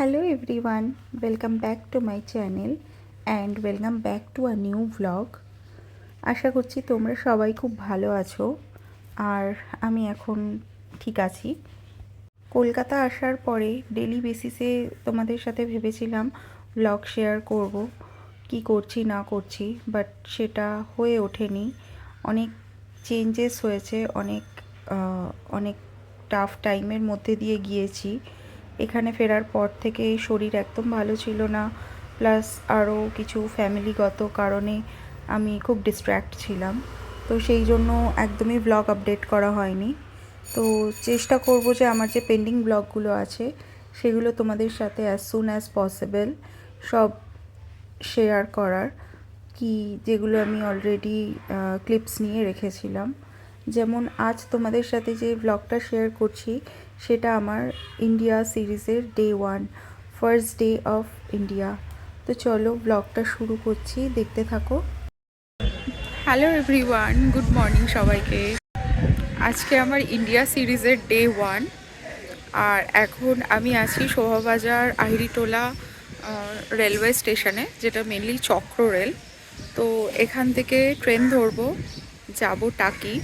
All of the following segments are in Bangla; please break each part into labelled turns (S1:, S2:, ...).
S1: Hello everyone, welcome back to my channel and welcome back to a new vlog. আশা করছি তোমরা সবাই খুব ভালো আছো। আর আমি এখন ঠিক আছি। কলকাতা আসার পরে ডেলি বেসিসে তোমাদের সাথে ভেবেছিলাম ব্লগ শেয়ার করব কি করছি না করছি বাট সেটা হয়ে ওঠেনি। অনেক চেঞ্জেস হয়েছে অনেক অনেক টাফ টাইমের মধ্যে দিয়ে গিয়েছি। এখানে ফেরার পর থেকে শরীর একদম ভালো ছিল না। প্লাস আরও কিছু ফ্যামিলিগত কারণে আমি খুব ডিস্ট্র্যাক্ট ছিলাম। তো সেই জন্য একদমই ব্লগ আপডেট করা হয়নি। তো চেষ্টা করব যে আমার যে পেন্ডিং ব্লগগুলো আছে, সেগুলো তোমাদের সাথে অ্যাজ সুন অ্যাজ পসিবল সব শেয়ার করার। কি যেগুলো আমি অলরেডি ক্লিপস নিয়ে রেখেছিলাম। যেমন আজ তোমাদের সাথে যে ব্লগটা শেয়ার করছি সেটা আমার ইন্ডিয়া সিরিজের day one first day of India তো চলো ব্লগটা শুরু করছি, দেখতে থাকো। হ্যালো এভরিওয়ান গুড মর্নিং সবাইকে। আজকে আমার ইন্ডিয়া সিরিজের ডে ওয়ান আর এখন আমি আছি শোভাবাজার আহিরিটোলা রেলওয়ে স্টেশনে যেটা মেনলি চক্র রেল তো এখান থেকে ট্রেন ধরবো, যাব টাকি,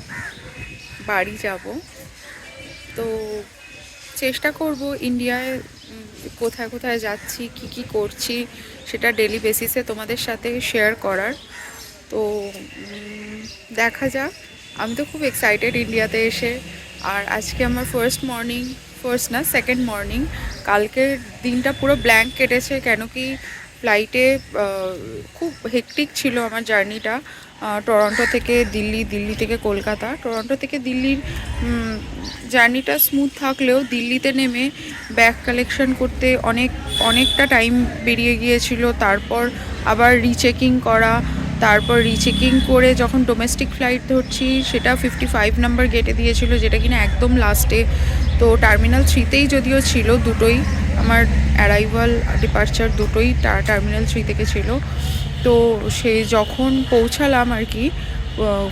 S1: বাড়ি যাব। তো চেষ্টা করব ইন্ডিয়ায় কোথায় কোথায় যাচ্ছি, কি কি করছি, সেটা ডেলি বেসিসে তোমাদের সাথে শেয়ার করার। তো দেখা যাক। আমি তো খুব এক্সাইটেড ইন্ডিয়াতে এসে। আর আজকে আমার ফার্স্ট মর্নিং ফার্স্ট না সেকেন্ড মর্নিং কালকের দিনটা পুরো ব্ল্যাঙ্ক কেটেছে, কেন কি ফ্লাইটে খুব হেকটিক ছিল আমার জার্নিটা টরন্টো থেকে দিল্লি দিল্লি থেকে কলকাতা। টরন্টো থেকে দিল্লির জার্নিটা স্মুথ থাকলেও দিল্লিতে নেমে ব্যাগ কালেকশন করতে অনেক, অনেকটা টাইম বেরিয়ে গিয়েছিল। তারপর আবার রিচেকিং করা, তারপর রিচেকিং করে যখন ডোমেস্টিক ফ্লাইট ধরছি, সেটা ফিফটি ফাইভ নাম্বার গেটে দিয়েছিল, যেটা কিনা একদম লাস্টে তো টার্মিনাল থ্রিতেই যদিও ছিল, দুটোই আমার অ্যারাইভাল ডিপার্চার দুটোই টার্মিনাল থ্রি থেকে ছিল। তো সে যখন পৌঁছালাম আর কি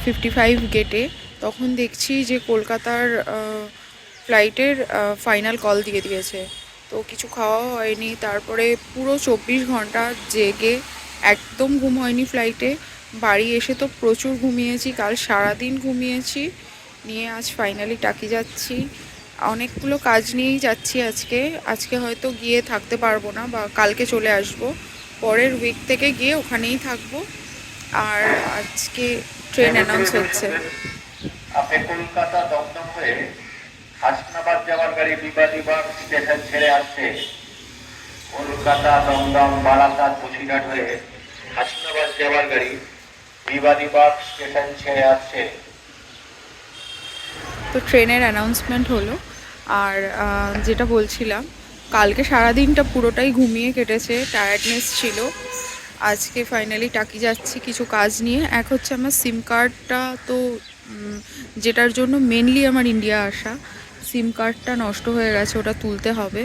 S1: ফিফটি ফাইভ গেটে তখন দেখছি যে কলকাতার ফ্লাইটের ফাইনাল কল দিয়ে দিয়েছে। তো কিছু খাওয়া হয়নি, তারপরে পুরো চব্বিশ ঘণ্টা জেগে একদম ঘুম হয়নি ফ্লাইটে বাড়ি এসে তো প্রচুর ঘুমিয়েছি, কাল সারাদিন ঘুমিয়েছি। নিয়ে আজ ফাইনালি টাকি যাচ্ছি। অনেকগুলো কাজ নিয়েই যাচ্ছি আজকে। আজকে হয়তো গিয়ে থাকতে পারব না বা কালকে চলে আসব। পরের উইক থেকে গিয়ে ওখানেই থাকব। আর আজকে ট্রেন অ্যানাউন্স হচ্ছে।
S2: আপনি কলকাতা দমদম হয়ে হাসনাবাদ যাওয়ার গাড়ি বিবাদীবাগ স্টেশন ছেড়ে আসছে। কলকাতা দমদম বারাসাত বসিরহাট হয়ে হাসনাবাদ যাওয়ার গাড়ি বিবাদীবাগ স্টেশন ছেড়ে আসছে।
S1: তো ট্রেনের অ্যানাউন্সমেন্ট হলো। আর যেটা বলছিলাম কালকে সারাদিনটা পুরোটাই ঘুমিয়ে কেটেছে টায়ার্ডনেস ছিল। আজকে ফাইনালি টাকি যাচ্ছি কিছু কাজ নিয়ে। এক হচ্ছে আমার সিম কার্ডটা তো যেটার জন্য মেনলি আমার ইন্ডিয়া আসা। সিম কার্ডটা নষ্ট হয়ে গেছে, ওটা তুলতে হবে।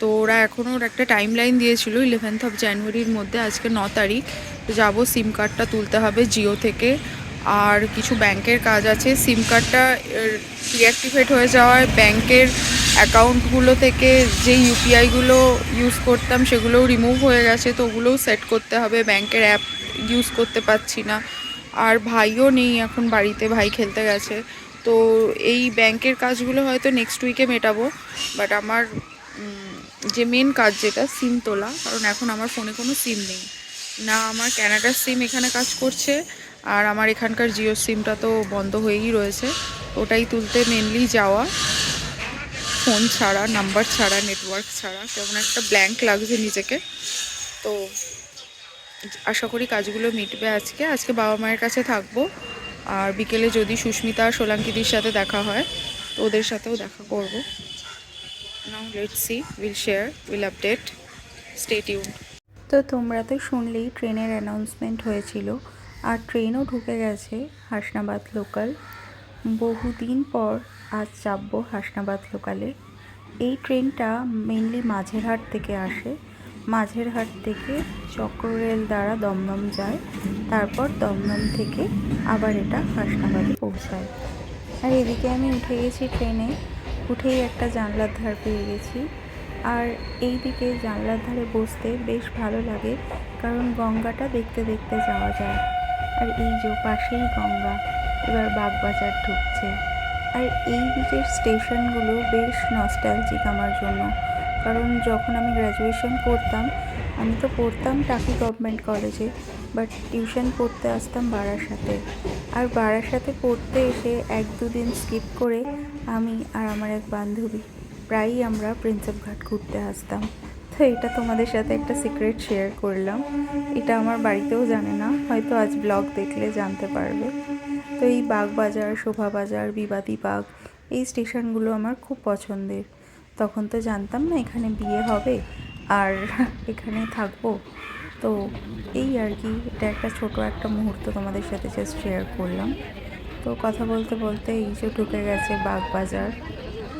S1: তো ওরা এখনও একটা টাইম লাইন দিয়েছিল ইলেভেন্থ অফ জানুয়ারির মধ্যে, আজকে ন তারিখ। তো যাব সিম কার্ডটা তুলতে হবে জিও থেকে। আর কিছু ব্যাংকের কাজ আছে। সিম কার্ডটা ডিঅ্যাক্টিভেট হয়ে যাওয়ায় ব্যাংকের অ্যাকাউন্টগুলো থেকে যে ইউপিআইগুলো ইউজ করতাম, সেগুলোও রিমুভ হয়ে গেছে, তো ওগুলোও সেট করতে হবে। ব্যাংকের অ্যাপ ইউজ করতে পারছি না। আর ভাইও নেই এখন বাড়িতে, ভাই খেলতে গেছে। তো এই ব্যাংকের কাজগুলো হয়তো নেক্সট উইকে মেটাবো। বাট আমার যে মেন কাজ যেটা সিম তোলা। কারণ এখন আমার ফোনে কোনো সিম নেই। না আমার ক্যানাডার সিম এখানে কাজ করছে, আর আমার এখানকার জিও সিমটা তো বন্ধ হয়েই রয়েছে। ওটাই তুলতে মেনলি যাওয়া। ফোন ছাড়া, নাম্বার ছাড়া নেটওয়ার্ক ছাড়া, কেমন একটা ব্ল্যাঙ্ক লাগছে নিজেকে। তো আশা করি কাজগুলো মিটবে আজকে। আজকে বাবা মায়ের কাছে থাকব। আর বিকেলে যদি সুস্মিতা আর সোলাঙ্কিদির সাথে দেখা হয়, তো ওদের সাথেও দেখা করব। Now let see will share will update stay tune তো তোমরা তো শুনলেই ট্রেনের অ্যানাউন্সমেন্ট হয়েছিল। আর ট্রেনও ঢুকে গেছে হাসনাবাদ লোকাল বহুদিন পর আজ চাপবো হাসনাবাদ লোকালে এই ট্রেনটা মেনলি মাঝেরহাট থেকে আসে। মাঝেরহাট থেকে চক্ররেল দ্বারা দমদম যায়। তারপর দমদম থেকে আবার এটা হাসনাবাদে পৌঁছায়। আর এদিকে আমি উঠে গেছি ট্রেনে। উঠেই একটা জানলার ধার পেয়ে গেছি।
S3: আর এই দিকে জানলার ধারে বসতে বেশ ভালো লাগে, কারণ গঙ্গাটা দেখতে দেখতে যাওয়া যায়। আর এই যে পাশেই গঙ্গা, এবার বাগবাজার ঢুকছে। আর এই দিকের স্টেশনগুলো বেশ নস্টালজিক আমার জন্য। কারণ যখন আমি গ্র্যাজুয়েশন করতাম, আমি তো পড়তাম টাকি গভর্নমেন্ট কলেজে বাট টিউশন পড়তে আসতাম বারাসাতে। আর বারাসাতে পড়তে এসে এক দুদিন স্কিপ করে আমি আর আমার এক বান্ধবী প্রায়ই আমরা প্রিন্সেপ ঘাট ঘুরতে আসতাম। তো এটা তোমাদের সাথে একটা সিক্রেট শেয়ার করলাম। এটা আমার বাড়িতেও জানে না, হয়তো আজ ব্লগ দেখলে জানতে পারবে। তো এই বাগবাজার শোভাবাজার বিবাদী বাগ, এই স্টেশনগুলো আমার খুব পছন্দের। তখন তো জানতাম না এখানে বিয়ে হবে আর এখানে থাকব। তো এই আর কি, এটা একটা ছোট একটা মুহূর্ত তোমাদের সাথে জাস্ট শেয়ার করলাম। তো কথা বলতে বলতে এই যে ঢুকে গেছে বাগবাজার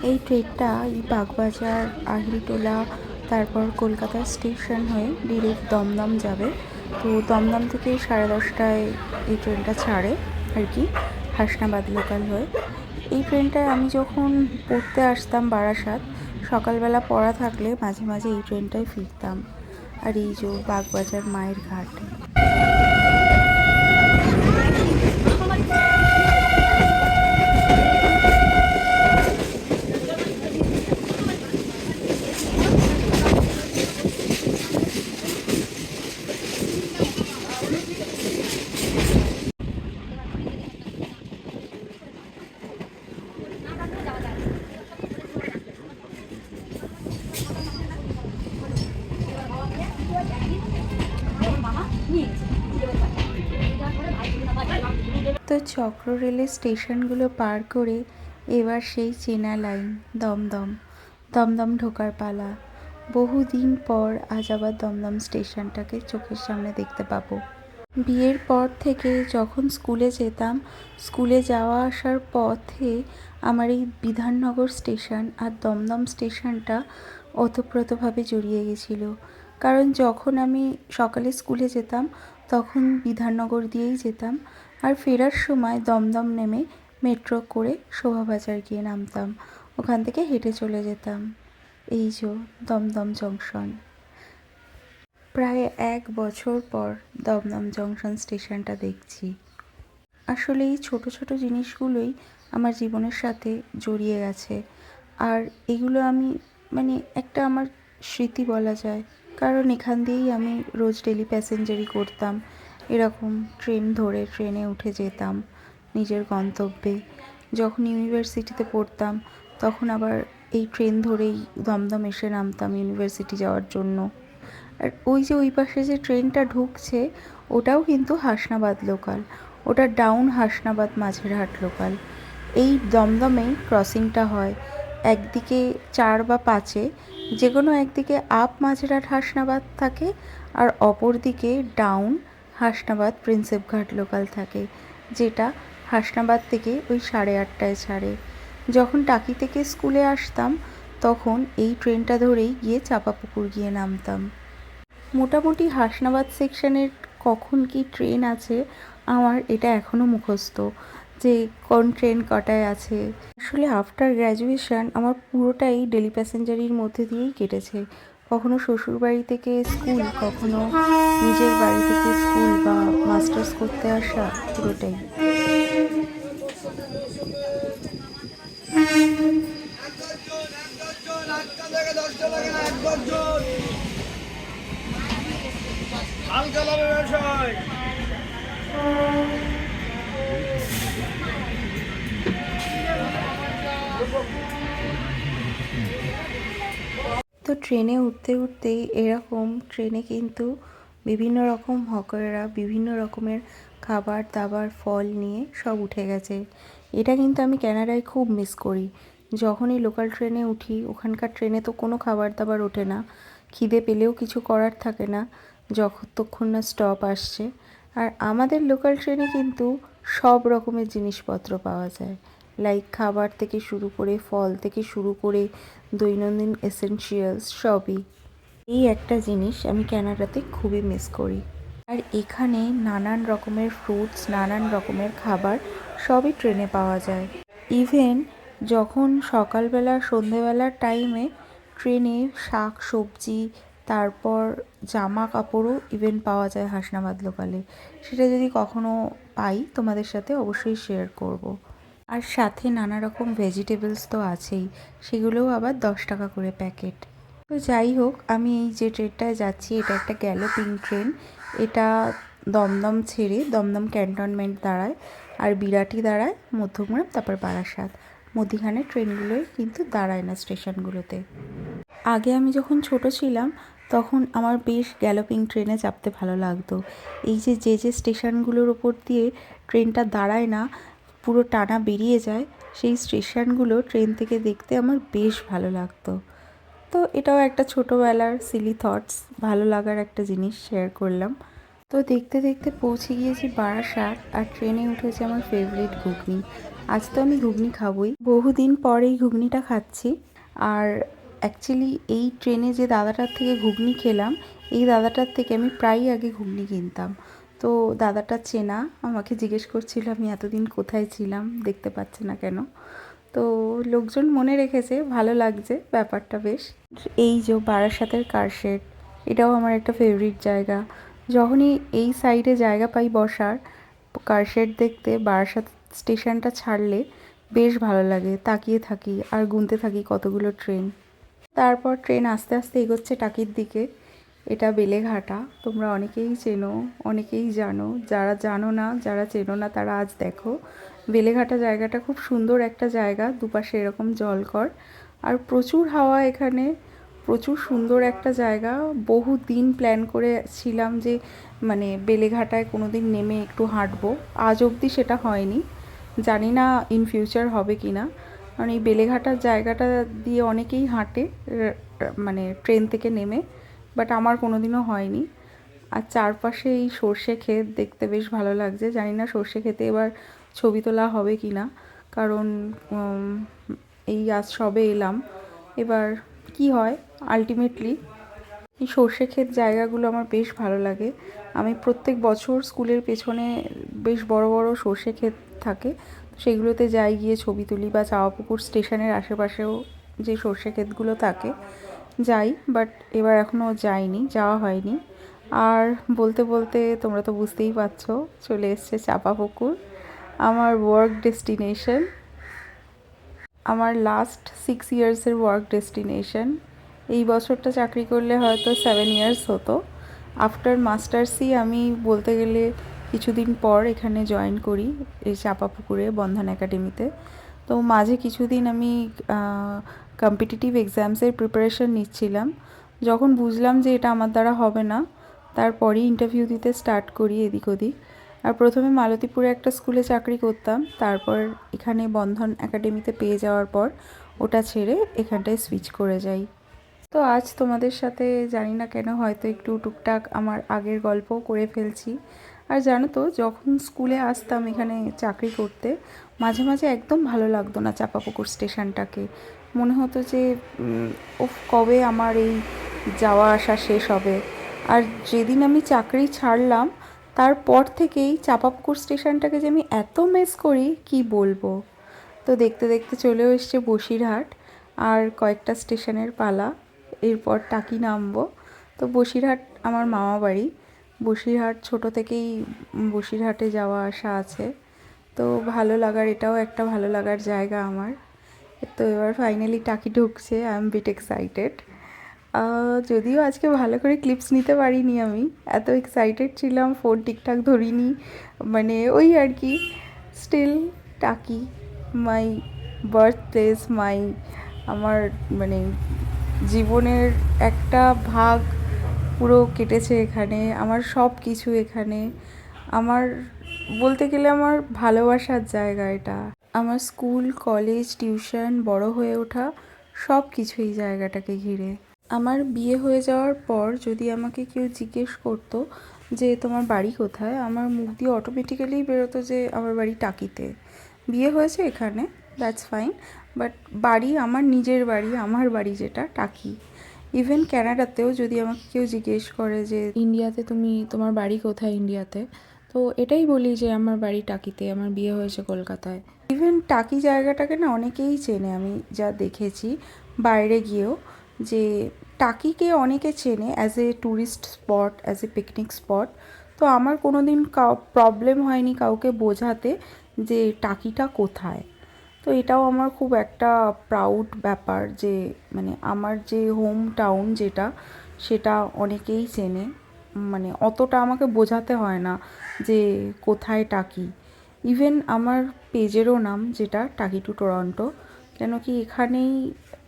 S3: এই ট্রেনটা এই বাগবাজার আহিরিটোলা তারপর কলকাতা স্টেশন হয়ে ডিরেক্ট দমদম যাবে। তো দমদম থেকে সাড়ে দশটায় এই ট্রেনটা ছাড়ে। আর কি, হাসনাবাদ লোকাল হয়ে। এই ট্রেনটায় আমি যখন পড়তে আসতাম বারাসাত, সকালবেলা পড়া থাকলে মাঝে মাঝে এই ট্রেনটায় ফিরতাম। আর এই যে বাগবাজার মায়ের ঘাট। চক্র রেলের স্টেশনগুলো পার করে এবার সেই চেনা লাইন, দমদম। দমদম ঢোকার পালা। বহুদিন পর আজ আবার দমদম স্টেশনটাকে চোখের সামনে দেখতে পাবো। বিয়ের পর থেকে যখন স্কুলে যেতাম, স্কুলে যাওয়া আসার পথে আমার এই বিধাননগর স্টেশন আর দমদম স্টেশনটা ওতপ্রোতভাবে জড়িয়ে গেছিল। কারণ যখন আমি সকালে স্কুলে যেতাম, তখন বিধাননগর দিয়েই যেতাম। আর ফেরার সময় দমদম নেমে মেট্রো করে শোভাবাজার গিয়ে নামতাম। ওখান থেকে হেঁটে চলে যেতাম। এই যে দমদম জংশন। প্রায় এক বছর পর দমদম জংশন স্টেশনটা দেখছি। আসলে এই ছোট ছোট জিনিসগুলোই আমার জীবনের সাথে জড়িয়ে গেছে। আর এগুলো আমি মানে একটা আমার স্মৃতি বলা যায়। কারণ এখান দিয়েই আমি রোজ ডেলি প্যাসেঞ্জারি করতাম। এরকম ট্রেন ধরে ট্রেনে উঠে যেতাম নিজের গন্তব্যে। যখন ইউনিভার্সিটিতে পড়তাম, তখন আবার এই ট্রেন ধরেই দমদম এসে নামতাম ইউনিভার্সিটি যাওয়ার জন্য। আর ওই যে ওই পাশে যে ট্রেনটা ঢুকছে, ওটাও কিন্তু হাসনাবাদ লোকাল। ওটা ডাউন হাসনাবাদ মাঝেরহাট লোকাল। এই দমদমেই ক্রসিংটা হয় একদিকে চার বা পাঁচে যে কোনো একদিকে আপ মাঝেরহাট হাসনাবাদ থাকে আর অপর দিকে down Hasnabad Prinsep Ghat local থাকে, যেটা হাসনাবাদ থেকে ওই সাড়ে আটটায় ছাড়ে। যখন টাকি থেকে স্কুলে আসতাম, তখন এই ট্রেনটা ধরেই গিয়ে চাপাপুকুর গিয়ে নামতাম। মোটামুটি হাসনাবাদ সেকশনের কখন কি ট্রেন আছে, আমার এটা এখনও মুখস্থ, যে কোন ট্রেন কটায় আছে। আসলে আফটার গ্র্যাজুয়েশন আমার পুরোটাই ডেলি প্যাসেঞ্জারির মধ্যে দিয়েই কেটেছে। কখনো শ্বশুর বাড়ি থেকে স্কুল, কখনো নিজের বাড়ি থেকে স্কুল বা মাস্টার্স করতে আসা, পুরোটাই। ট্রেনে উঠতে উঠতেই এরকম ট্রেনে কিন্তু বিভিন্ন রকম হকাররা বিভিন্ন রকমের খাবার দাবার ফল নিয়ে সব উঠে গেছে। এটা কিন্তু আমি ক্যানাডায় খুব মিস করি। যখনই লোকাল ট্রেনে উঠি, ওখানকার ট্রেনে তো কোনো খাবার দাবার ওঠে না। খিদে পেলেও কিছু করার থাকে না। যতক্ষণ না স্টপ আসছে। আর আমাদের লোকাল ট্রেনে কিন্তু সব রকমের জিনিসপত্র পাওয়া যায়। লাইক খাবার থেকে শুরু করে, ফল থেকে শুরু করে দৈনন্দিন এসেনশিয়ালস সবই। এই একটা জিনিস আমি ক্যানাডাতে খুবই মিস করি। আর এখানে নানান রকমের ফ্রুটস নানান রকমের খাবার সবই ট্রেনে পাওয়া যায়। ইভেন যখন সকালবেলা, সন্ধেবেলার টাইমে ট্রেনে শাক, সবজি, তারপর জামা কাপড়ও ইভেন পাওয়া যায় হাসনাবাদ লোকালে সেটা যদি কখনো পাই, তোমাদের সাথে অবশ্যই শেয়ার করব। আর সাথে নানা রকম ভেজিটেবলস তো আছেই, সেগুলোও আবার দশ টাকা করে প্যাকেট তো যাই হোক, আমি এই যে ট্রেনটায় যাচ্ছি, এটা একটা গ্যালোপিং ট্রেন এটা দমদম ছেড়ে দমদম ক্যান্টনমেন্ট দাঁড়ায়, আর বিরাটি দাঁড়ায় মধ্যমগ্রাম, তারপর বারাসাত। মধ্যিখানে ট্রেনগুলোই কিন্তু দাঁড়ায় না স্টেশনগুলোতে। আগে আমি যখন ছোট ছিলাম, তখন আমার বেশ গ্যালোপিং ট্রেনে চাপতে ভালো লাগতো। এই যে যে যে স্টেশনগুলোর ওপর দিয়ে ট্রেনটা দাঁড়ায় না পুরো টানা বেরিয়ে যায়, সেই স্টেশনগুলো ট্রেন থেকে দেখতে আমার বেশ ভালো লাগতো। তো এটাও একটা ছোটোবেলার সিলি থটস ভালো লাগার একটা জিনিস শেয়ার করলাম। তো দেখতে দেখতে পৌঁছে গিয়েছি বারাসাত, আর ট্রেনে উঠেছে আমার ফেভারিট ঘুগনি। আজ তো আমি ঘুগনি খাবই। বহুদিন পর এই ঘুগনিটা খাচ্ছি, আর অ্যাকচুয়ালি এই ট্রেনে যে দাদাটার থেকে ঘুগনি খেলাম, এই দাদাটার থেকে আমি প্রায়ই আগে ঘুগনি কিনতাম। তো দাদাটা চেনা, আমাকে জিজ্ঞেস করছিল আমি এতদিন কোথায় ছিলাম, দেখতে পাচ্ছে না কেন। তো লোকজন মনে রেখেছে, ভালো লাগছে ব্যাপারটা বেশ। এই যে বারাসাতের কারশেড এটাও আমার একটা ফেভারিট জায়গা। যখনই এই সাইডে জায়গা পাই বসার কারশেড দেখতে বারাসাত স্টেশনটা ছাড়লে বেশ ভালো লাগে। তাকিয়ে থাকি আর গুনতে থাকি কতগুলো ট্রেন তারপর ট্রেন আস্তে আস্তে এগোচ্ছে টাকির দিকে। এটা বেলেঘাটা, তোমরা অনেকেই চেনো, অনেকেই জানো। যারা জানো না, যারা চেনো না, তারা আজ দেখো। বেলেঘাটা জায়গাটা খুব সুন্দর একটা জায়গা, দুপাশে এরকম জলকর। আর প্রচুর হাওয়া এখানে, প্রচুর সুন্দর একটা জায়গা। বহু দিন প্ল্যান করে ছিলাম যে মানে বেলেঘাটায় কোনো দিন নেমে একটু হাঁটবো। আজ অবধি সেটা হয়নি। জানি না ইন ফিউচার হবে কি না কারণ এই বেলেঘাটার জায়গাটা দিয়ে অনেকেই হাঁটে মানে ট্রেন থেকে নেমে। বাট আমার কোনো দিনও হয়নি। আর চারপাশে এই সর্ষে ক্ষেত দেখতে বেশ ভালো লাগছে। জানি না সর্ষে ক্ষেতে এবার ছবি তোলা হবে কি না। কারণ এই আজ সবে এলাম। এবার কি হয় আলটিমেটলি এই সর্ষে ক্ষেত জায়গাগুলো আমার বেশ ভালো লাগে। আমি প্রত্যেক বছর স্কুলের পেছনে বেশ বড় বড় সর্ষে ক্ষেত থাকে। সেগুলোতে যাই গিয়ে ছবি তুলি বা চাওয়াপুকুর স্টেশনের আশেপাশেও যে সর্ষে ক্ষেতগুলো থাকে। যাই বাট এবার এখনও যাইনি, যাওয়া হয়নি। আর বলতে বলতে তোমরা তো বুঝতেই পারছ, চলে এসছে চাপা পুকুর, আমার ওয়ার্ক ডেস্টিনেশন আমার লাস্ট সিক্স ইয়ার্সের ওয়ার্ক ডেস্টিনেশন এই বছরটা চাকরি করলে হয়তো সেভেন ইয়ার্স হতো। আফটার মাস্টার্সই আমি বলতে গেলে কিছুদিন পর এখানে জয়েন করি, এই চাপা পুকুরে বন্ধন একাডেমিতে তো মাঝে কিছুদিন আমি কম্পিটিটিভ এক্সামসের প্রিপারেশন নিচ্ছিলাম। যখন বুঝলাম যে এটা আমার দ্বারা হবে না, তারপরেই ইন্টারভিউ দিতে স্টার্ট করি এদিক ওদিক। আর প্রথমে মালতীপুরে একটা স্কুলে চাকরি করতাম, তারপর এখানে বন্ধন একাডেমিতে পেয়ে যাওয়ার পর ওটা ছেড়ে এখানটায় সুইচ করে যাই। তো আজ তোমাদের সাথে জানি না কেন হয়তো একটু টুকটাক আমার আগের গল্প করে ফেলছি। আর জানো তো, যখন স্কুলে আসতাম এখানে চাকরি করতে, মাঝে মাঝে একদম ভালো লাগতো না চাপাপুকুর স্টেশনটাকে। মনে হতো যে ও কবে আমার এই যাওয়া আসা শেষ হবে। আর যেদিন আমি চাকরি ছাড়লাম, তারপর থেকেই চাপাপুকুর স্টেশনটাকে যে আমি এত মিস করি, কি বলব? তো দেখতে দেখতে চলেও এসছে বসিরহাট, আর কয়েকটা স্টেশনের পালা, এরপর টাকি নামবো। তো বসিরহাট আমার মামা বাড়ি বসিরহাট, ছোট থেকেই বসিরহাটে যাওয়া আসা আছে। তো ভালো লাগার, এটাও একটা ভালো লাগার জায়গা আমার। তো এবার ফাইনালি টাকি ঢুকছে আই এম বিট এক্সাইটেড যদিও আজকে ভালো করে ক্লিপস নিতে পারিনি আমি, এত এক্সাইটেড ছিলাম ফোন ঠিকঠাক ধরিনি মানে ওই আর কি। Still Taki my birthplace my আমার মানে জীবনের একটা ভাগ পুরো কেটেছে এখানে, আমার সব কিছু এখানে। আমার বলতে গেলে আমার ভালোবাসার জায়গা এটা। আমার স্কুল, কলেজ, টিউশন, বড় হয়ে ওঠা সব কিছু এই জায়গাটাকে ঘিরে। আমার বিয়ে হয়ে যাওয়ার পর যদি আমাকে কেউ জিজ্ঞেস করতো যে, তোমার বাড়ি কোথায়? আমার মুখ দিয়ে অটোমেটিক্যালি বেরোতো যে, আমার বাড়ি টাকিতে। বিয়ে হয়েছে এখানে দ্যাটস ফাইন বাট বাড়ি আমার নিজের বাড়ি, আমার বাড়ি যেটা, টাকি। ইভেন ক্যানাডাতেও যদি আমাকে কেউ জিজ্ঞেস করে যে, ইন্ডিয়াতে তুমি, তোমার বাড়ি কোথায় ইন্ডিয়াতে? তো এটাই বলি যে, আমার বাড়ি টাকিতে, আমার বিয়ে হয়েছে কলকাতায়। ইভেন টাকি জায়গাটাকে না অনেকেই চেনে, আমি যা দেখেছি বাইরে গিয়েও, যে টাকিকে অনেকে চেনে as a tourist spot as a picnic spot তো আমার কোনো দিন প্রবলেম হয়নি কাউকে বোঝাতে যে টাকিটা কোথায়। তো এটাও আমার খুব একটা প্রাউড ব্যাপার যে মানে আমার যে হোম টাউন যেটা, সেটা অনেকেই চেনে। মানে অতটা আমাকে বোঝাতে হয় না যে কোথায় টাকি। ইভেন আমার পেজেরও নাম যেটা, টাকি টু টরন্টো, কেন কি এখানেই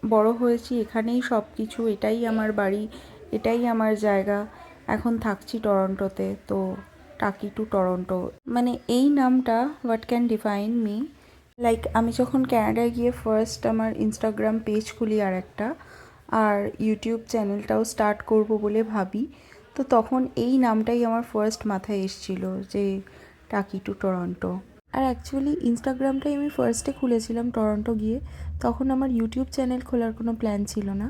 S3: বড় হয়েছি, এখানেই সব কিছু এটাই আমার বাড়ি, এটাই আমার জায়গা। এখন থাকছি টরন্টোতে, তো টাকি টু টরন্টো। মানে এই নামটা what can define me like আমি যখন ক্যানাডায় গিয়ে ফার্স্ট আমার ইনস্টাগ্রাম পেজ খুলি আর একটা, আর ইউটিউব চ্যানেলটাও স্টার্ট করব বলে ভাবি, তো তখন এই নামটাই আমার ফার্স্ট মাথায় এসেছিল যে টাকি টু টরন্টো আর অ্যাকচুয়ালি ইনস্টাগ্রামটাই আমি ফার্স্টে খুলেছিলাম টরন্টো গিয়ে, তখন আমার ইউটিউব চ্যানেল খোলার কোনো প্ল্যান ছিল না।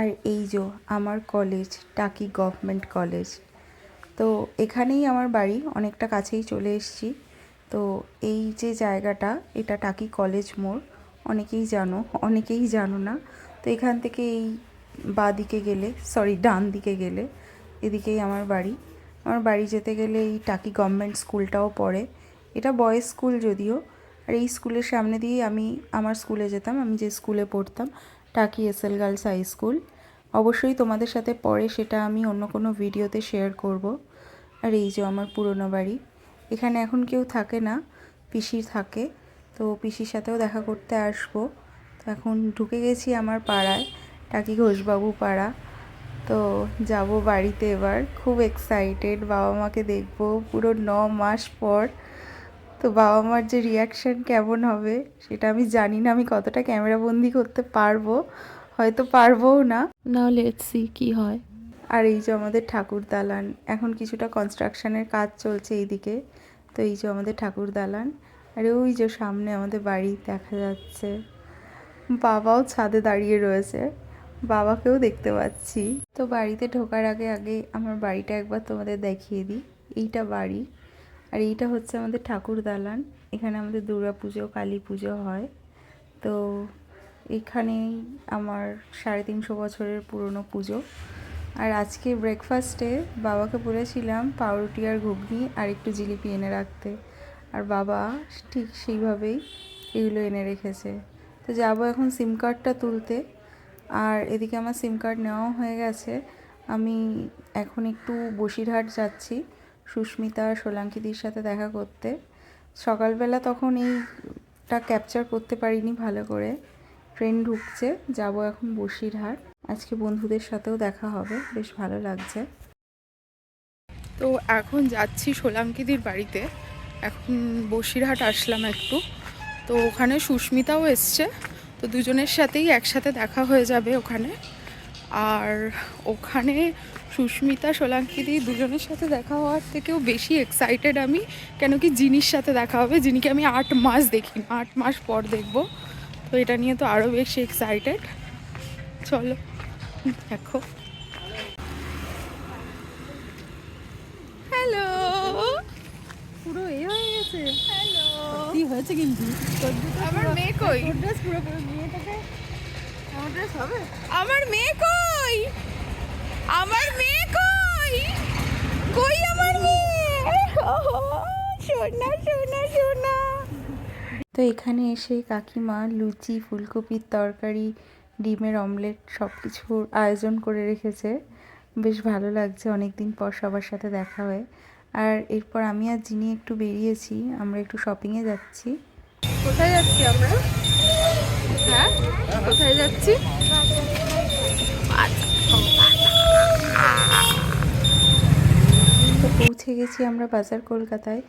S3: আর এই যে আমার কলেজ টাকি গভর্নমেন্ট কলেজ তো এখানেই আমার বাড়ি, অনেকটা কাছেই চলে এসেছি। তো এই যে জায়গাটা, এটা টাকি কলেজ মোড়, অনেকেই জানো অনেকেই জানো না। তো এখান থেকে এই বাঁ দিকে গেলে সরি ডান দিকে গেলে, এদিকেই আমার বাড়ি। আমার বাড়ি যেতে গেলে এই টাকি গভর্নমেন্ট স্কুলটাও পড়ে। এটা বয়েজ স্কুল যদিও, আর এই স্কুলের সামনে দিয়েই আমি আমার স্কুলে যেতাম, আমি যে স্কুলে পড়তাম, Taki S L girls high school. অবশ্যই তোমাদের সাথে পরে সেটা আমি অন্য কোনো ভিডিওতে শেয়ার করব। আর এই যে আমার পুরনো বাড়ি এখানে এখন কেউ থাকে না পিসি থাকে। তো পিসির সাথেও দেখা করতে আসব। তো এখন ঢুকে গেছি আমার পাড়ায়, টাকি ঘোষবাবু পাড়া। তো যাব বাড়িতে এবার। খুব এক্সাইটেড বাবা মাকে দেখব পুরো ন মাস পর। তো বাবা মার যে রিয়াকশান কেমন হবে, সেটা আমি জানি না। আমি কতটা ক্যামেরাবন্দি করতে পারব, হয়তো পারবও না।
S1: নাও লেটস কি হয়।
S3: আর এই যে আমাদের ঠাকুর দালান, এখন কিছুটা কনস্ট্রাকশনের কাজ চলছে এইদিকে। তো এই যে আমাদের ঠাকুর দালান, আর ওই যে সামনে আমাদের বাড়ি দেখা যাচ্ছে। বাবাও ছাদে দাঁড়িয়ে রয়েছে, বাবাকেও দেখতে পাচ্ছি। তো বাড়িতে ঢোকার আগে আগে আমার বাড়িটা একবার তোমাদের দেখিয়ে দিই। এইটা বাড়ি, আর এইটা হচ্ছে আমাদের ঠাকুর দালান। এখানে আমাদের দুর্গা পুজো, কালী পুজো হয়। তো এখানেই আমার সাড়ে তিনশো বছরের পুরনো পুজো। আর আজকে ব্রেকফাস্টে বাবাকে বলেছিলাম পাউরুটি আর ঘুগনি আর একটু জিলিপি এনে রাখতে। আর বাবা ঠিক সেইভাবেই এগুলো এনে রেখেছে। তো যাব এখন সিম কার্ডটা তুলতে। আর এদিকে আমার সিম কার্ড নেওয়াও হয়ে গেছে। আমি এখন একটু বসিরহাট যাচ্ছি সুস্মিতা সোলাঙ্কিদির সাথে দেখা করতে। সকালবেলা তখন এইটা ক্যাপচার করতে পারিনি ভালো করে। ট্রেন ঢুকছে, যাব এখন বসিরহাট। আজকে বন্ধুদের সাথেও দেখা হবে, বেশ ভালো লাগছে।
S1: তো এখন যাচ্ছি সোলাঙ্কিদির বাড়িতে। এখন বসিরহাট আসলাম একটু। তো ওখানে সুস্মিতাও এসছে। তো দুজনের সাথেই একসাথে দেখা হয়ে যাবে ওখানে। আর ওখানে সুস্মিতা সোলাঙ্কিদি দুজনের সাথে দেখা হওয়ার থেকেও বেশি এক্সাইটেড আমি। কেন কি জিনির সাথে দেখা হবে যিনিকে আমি আট মাস দেখি, আট মাস পর দেখব। তো এটা নিয়ে তো আরও বেশি এক্সাইটেড চলো। দেখো। হ্যালো
S4: পুরো এ হয়ে গেছে।
S1: হ্যালো
S4: কি হয়েছে কিন্তু।
S1: আমার মেয়ে কই?
S4: ড্রেস পুরো পুরো মেয়েটাকে আমার ড্রেস হবে?
S1: আমার মেয়ে কই? আমার মেয়ে কই? কই আমার মেয়ে? সোনা সোনা সোনা।
S3: তো এখানে এসে কাকিমা লুচি ফুলকপির তরকারি ডিমের অমলেট সব কিছুর আয়োজন করে রেখেছে। বেশ ভালো লাগছে অনেক দিন পর সবার সাথে দেখা হয়ে। আর এরপর আমি আর জিনি একটু বেরিয়েছি আমরা একটু শপিংয়ে যাচ্ছি।
S1: কোথায় যাচ্ছি আমরা? হ্যাঁ? কোথায় যাচ্ছি?
S3: তো পৌঁছে গেছি আমরা বাজার কলকাতায়।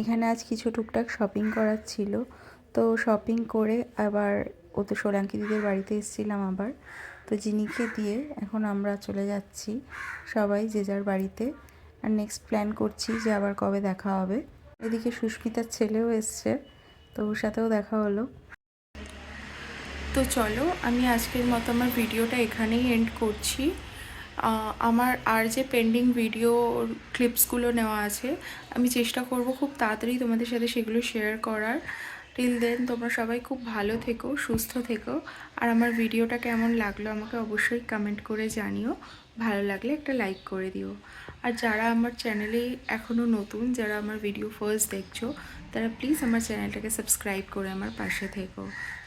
S3: এখানে আজ কিছু টুকটাক শপিং করার ছিল। তো শপিং করে আবার ও তো সোলাঙ্কি দিদির বাড়িতে এসেছিলাম আবার। তো জিনিকে দিয়ে এখন আমরা চলে যাচ্ছি সবাই যে যার বাড়িতে। আর নেক্সট প্ল্যান করছি যে আবার কবে দেখা হবে। এদিকে সুস্মিতার ছেলেও এসছে, তো ওর সাথেও দেখা হলো।
S1: তো চলো, আমি আজকের মতো আমার ভিডিওটা এখানেই এন্ড করছি। আমার আর যে পেন্ডিং ভিডিও ক্লিপসগুলো নেওয়া আছে, আমি চেষ্টা করব খুব তাড়াতাড়ি তোমাদের সাথে সেগুলো শেয়ার করার।
S3: টিল দেন তোমরা সবাই খুব ভালো থেকো, সুস্থ থেকো। আর আমার ভিডিওটা কেমন লাগল আমাকে অবশ্যই কমেন্ট করে জানিও। ভালো লাগলে একটা লাইক করে দিও। আর যারা আমার চ্যানেলে এখনও নতুন, যারা আমার ভিডিও ফার্স্ট দেখছ, তারা প্লিজ আমার চ্যানেলটাকে সাবস্ক্রাইব করে আমার পাশে থেকো।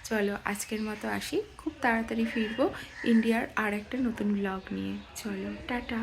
S3: চলো, আজকের মতো আসি। খুব তাড়াতাড়ি ফিরবো ইন্ডিয়ার আর একটা নতুন ব্লগ নিয়ে। চলো, টাটা।